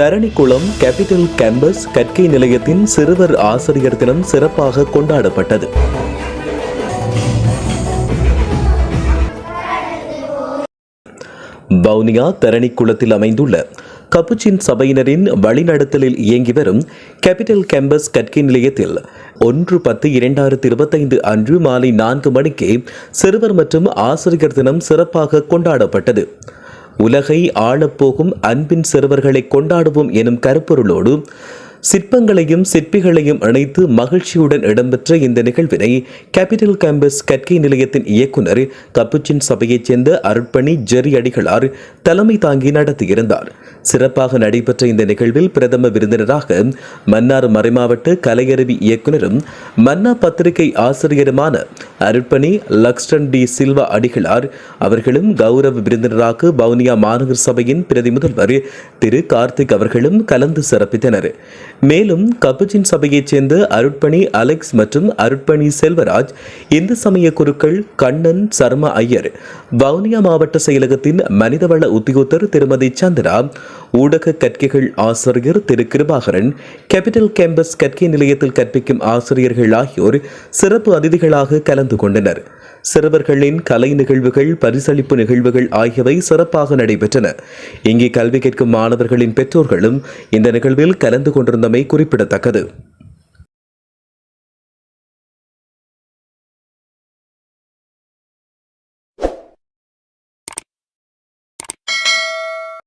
Tharanikulam capital campus கற்கை நிலையத்தின் சிறுவர் ஆசிரியர் தினம் சிறப்பாக கொண்டாடப்பட்டது. வவுனியா தரணிக்குளத்தில் அமைந்துள்ள கப்புச்சின் சபையினரின் வழிநடத்தலில் இயங்கி வரும் கேபிட்டல் கேம்பஸ் கற்கை நிலையத்தில் ஒன்று பத்து இரண்டாயிரத்தி இருபத்தைந்து அன்று மாலை நான்கு மணிக்கு சிறுவர் மற்றும் ஆசிரியர் தினம் சிறப்பாக கொண்டாடப்பட்டது. உலகை ஆளப்போகும் அன்பின் சிறுவர்களை கொண்டாடுவோம் எனும் கருப்பொருளோடு சிற்பங்களையும் சிற்பிகளையும் இணைத்து மகிழ்ச்சியுடன் இடம்பெற்ற இந்த நிகழ்வினை கேபிட்டல் கேம்பஸ் கற்கை நிலையத்தின் இயக்குனர் கப்புச்சின் சபையைச் சேர்ந்த அருட்பணி ஜெரி அடிகளார் தலைமை தாங்கி நடத்தியிருந்தார். சிறப்பாக நடைபெற்ற இந்த நிகழ்வில் பிரதம விருந்தினராக மன்னார் மறைமாவட்ட கலையருவி இயக்குனரும் மன்னா பத்திரிகை ஆசிரியருமான அருட்பணி லக்ஸ்டன் டி சில்வா அடிகளார் அவர்களும் கௌரவ விருந்தினராக வவுனியா மாநகர் சபையின் பிரதி முதல்வர் திரு கார்த்திக் அவர்களும் கலந்து சிறப்பித்தனர். மேலும் கபுஜின் சபையைச் சேர்ந்த அருட்பணி அலெக்ஸ் மற்றும் அருட்பணி செல்வராஜ் இந்து சமய குருக்கள் கண்ணன் சர்மா ஐயர் வவுனியா மாவட்ட செயலகத்தின் மனிதவள உத்தியோகத்தர் திருமதி சந்திரா ஊடக கற்கைகள் ஆசிரியர் திரு. கிருபாகரன் கேபிட்டல் கேம்பஸ் கற்கை நிலையத்தில் கற்பிக்கும் ஆசிரியர்கள் ஆகியோர் சிறப்பு அதிதிகளாக கலந்து கொண்டனர். சிறுவர்களின் கலை நிகழ்வுகள் பரிசளிப்பு நிகழ்வுகள் ஆகியவை சிறப்பாக நடைபெற்றன. இங்கே கல்வி கேட்கும் மாணவர்களின் பெற்றோர்களும் இந்த நிகழ்வில் கலந்து கொண்டிருந்தமை குறிப்பிடத்தக்கது.